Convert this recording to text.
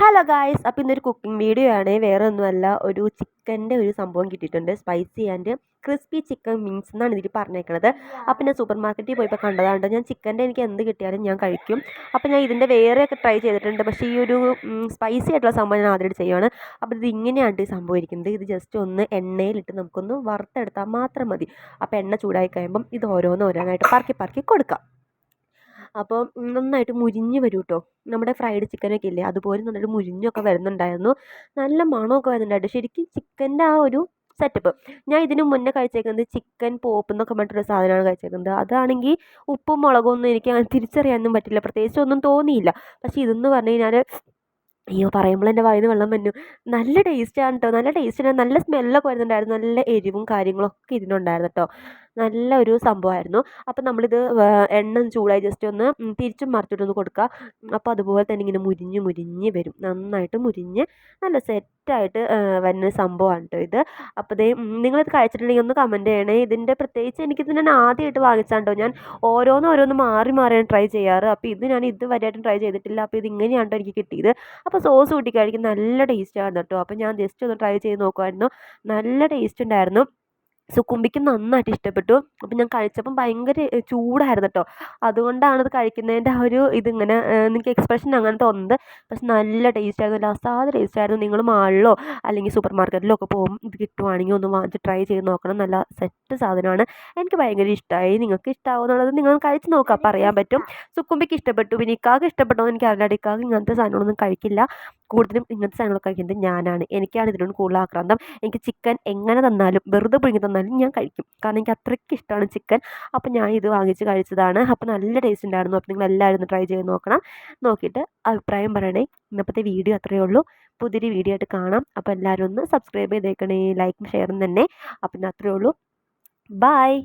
Hello guys അപ്പോൾ ഇന്നൊരു cooking video ആണ്. വേറെ ഒന്നുമല്ല ഒരു ചിക്കന്റെ ഒരു സംഭവം കിട്ടിയിട്ടുണ്ട്. Spicy and crispy chicken wings എന്നാണ് ഇതിൽ പറഞ്ഞേക്കുന്നത് അപ്പോൾ ഞാൻ സൂപ്പർ മാർക്കറ്റിൽ പോയപ്പോൾ കണ്ടതാണ് ഞാൻ ചിക്കന്റെ എനിക്ക് എന്ത് കിട്ടിയാലും ഞാൻ കഴിക്കും. അപ്പോൾ ഞാൻ ഇതിന്റെ വേറെയൊക്കെ ട്രൈ ചെയ്തിട്ടുണ്ട്. പക്ഷേ ഈ ഒരു സ്പൈസി ആയിട്ടുള്ള സംഭവം ഞാൻ ആദ്യമായിട്ട് ചെയ്യുകയാണ് അപ്പോൾ ഇത് ഇങ്ങനെയാണ് ഈ സംഭവം ഇരിക്കുന്നത്. ഇത് ജസ്റ്റ് ഒന്ന് എണ്ണയിലിട്ട് നമുക്കൊന്ന് വറുത്തെടുത്താൽ മാത്രം മതി. അപ്പോൾ എണ്ണ ചൂടായി കഴിയുമ്പം ഇത് ഓരോന്ന് ഓരോന്നായിട്ട് പറക്കി പറക്കി കൊടുക്കാം. അപ്പോൾ നന്നായിട്ട് മുരിഞ്ഞ് വരും കേട്ടോ നമ്മുടെ ഫ്രൈഡ് ചിക്കനൊക്കെ ഇല്ലേ? അതുപോലെ നന്നായിട്ട് മുരിഞ്ഞൊക്കെ വരുന്നുണ്ടായിരുന്നു. നല്ല മണമൊക്കെ വരുന്നുണ്ടായിരുന്നു. ശരിക്കും ചിക്കന്റെ ആ ഒരു സെറ്റപ്പ് ഞാൻ ഇതിനു മുന്നേ കഴിച്ചേക്കുന്നത് ചിക്കൻ പോപ്പ് എന്നൊക്കെ പറഞ്ഞിട്ടൊരു സാധനമാണ് കഴിച്ചേക്കുന്നത്. അതാണെങ്കിൽ ഉപ്പും മുളകും ഒന്നും എനിക്ക് അങ്ങനെ തിരിച്ചറിയാനൊന്നും പറ്റില്ല. പ്രത്യേകിച്ച് ഒന്നും തോന്നിയില്ല. പക്ഷേ ഇതെന്ന് പറഞ്ഞു കഴിഞ്ഞാൽ അയ്യോ പറയുമ്പോൾ എന്റെ വായിൽ നിന്ന് വെള്ളം വന്നു. നല്ല ടേസ്റ്റാണ് കേട്ടോ നല്ല ടേസ്റ്റ് നല്ല സ്മെല്ലൊക്കെ വരുന്നുണ്ടായിരുന്നു. നല്ല എരിവും കാര്യങ്ങളൊക്കെ ഇതിനുണ്ടായിരുന്നു കേട്ടോ നല്ല ഒരു സംഭവമായിരുന്നു. അപ്പം നമ്മളിത് എണ്ണ ചൂടായി ജസ്റ്റ് ഒന്ന് തിരിച്ചും മറിച്ചിട്ടൊന്ന് കൊടുക്കുക. അപ്പോൾ അതുപോലെ തന്നെ ഇങ്ങനെ മുരിഞ്ഞ് മുരിഞ്ഞ് വരും. നന്നായിട്ട് മുരിഞ്ഞ് നല്ല സെറ്റായിട്ട് വരുന്ന സംഭവമാണ് കേട്ടോ ഇത്. അപ്പോൾ ദേ നിങ്ങളിത് കഴിച്ചിട്ടുണ്ടെങ്കിൽ ഒന്ന് കമന്റ് ചെയ്യണേ. ഇതിന്റെ പ്രത്യേകിച്ച് എനിക്കിത് ഞാൻ ആദ്യമായിട്ട് വാങ്ങിച്ചാണ് കേട്ടോ ഞാൻ ഓരോന്ന് ഓരോന്ന് മാറി മാറിയാണ് ട്രൈ ചെയ്യാറ്. അപ്പോൾ ഇത് ഞാൻ ഇതുവരെയായിട്ടും ട്രൈ ചെയ്തിട്ടില്ല. അപ്പോൾ ഇത് ഇങ്ങനെയാണ് എനിക്ക് കിട്ടിയത്. അപ്പോൾ സോസ് കൂട്ടി കഴിക്കും നല്ല ടേസ്റ്റാണ് കേട്ടോ. അപ്പോൾ ഞാൻ ജസ്റ്റ് ഒന്ന് ട്രൈ ചെയ്ത് നോക്കുമായിരുന്നു നല്ല ടേസ്റ്റ് ഉണ്ടായിരുന്നു. സുക്കുമ്പിക്ക് നന്നായിട്ട് ഇഷ്ടപ്പെട്ടു. അപ്പം ഞാൻ കഴിച്ചപ്പം ഭയങ്കര ചൂടായിരുന്നു കേട്ടോ അതുകൊണ്ടാണ് അത് കഴിക്കുന്നതിന്റെ ആ ഒരു ഇതിങ്ങനെ എനിക്ക് എക്സ്പ്രഷൻ അങ്ങനെ തോന്നുന്നത് പക്ഷെ നല്ല ടേസ്റ്റ് ആയിരുന്നു. അസാധ ടേസ്റ്റ് ആയിരുന്നു. നിങ്ങൾ മാളിലോ അല്ലെങ്കിൽ സൂപ്പർ മാർക്കറ്റിലോ ഒക്കെ പോകും ഇത് കിട്ടുവാണെങ്കിൽ ഒന്ന് വാങ്ങിച്ച് ട്രൈ ചെയ്ത് നോക്കണം. നല്ല സെറ്റ് സാധനമാണ്. എനിക്ക് ഭയങ്കര ഇഷ്ടമായി നിങ്ങൾക്ക് ഇഷ്ടമാവുന്നുള്ളത് നിങ്ങൾ കഴിച്ച് നോക്കുക പറയാൻ പറ്റും. സുക്കുമ്പിക്ക് ഇഷ്ടപ്പെട്ടു. പിന്നെ ഇക്കാക്ക് ഇഷ്ടപ്പെട്ടോ എനിക്ക് അറിയില്ല ഇക്കാക്ക് ഇങ്ങനത്തെ സാധനങ്ങളൊന്നും കഴിക്കില്ല. കൂടുതലും ഇങ്ങനത്തെ സാധനങ്ങളൊക്കെ കഴിക്കുന്നത് ഞാനാണ്. എനിക്കാണ് ഇതിനോട് കൂടുതൽ ആക്രാന്തം. എനിക്ക് ചിക്കൻ എങ്ങനെ തന്നാലും വെറുതെ പുഴുങ്ങി തന്നാലും ഞാൻ കഴിക്കും. കാരണം എനിക്ക് അത്രയ്ക്ക് ഇഷ്ടമാണ് ചിക്കൻ അപ്പോൾ ഞാൻ ഇത് വാങ്ങിച്ച് കഴിച്ചതാണ്. അപ്പോൾ നല്ല ടേസ്റ്റ് ഉണ്ടായിരുന്നു. അപ്പോൾ നിങ്ങൾ എല്ലാവരും ഒന്ന് ട്രൈ ചെയ്ത് നോക്കണം. നോക്കിയിട്ട് അഭിപ്രായം പറയണേ. ഇന്നത്തെ വീഡിയോ അത്രയേ ഉള്ളൂ. പുതിയൊരു വീഡിയോ ആയിട്ട് കാണാം. അപ്പോൾ എല്ലാവരും ഒന്ന് സബ്സ്ക്രൈബ് ചെയ്തേക്കണേ. ലൈക്കും ഷെയറും തന്നെ. അപ്പം അത്രയേ ഉള്ളൂ. ബായ്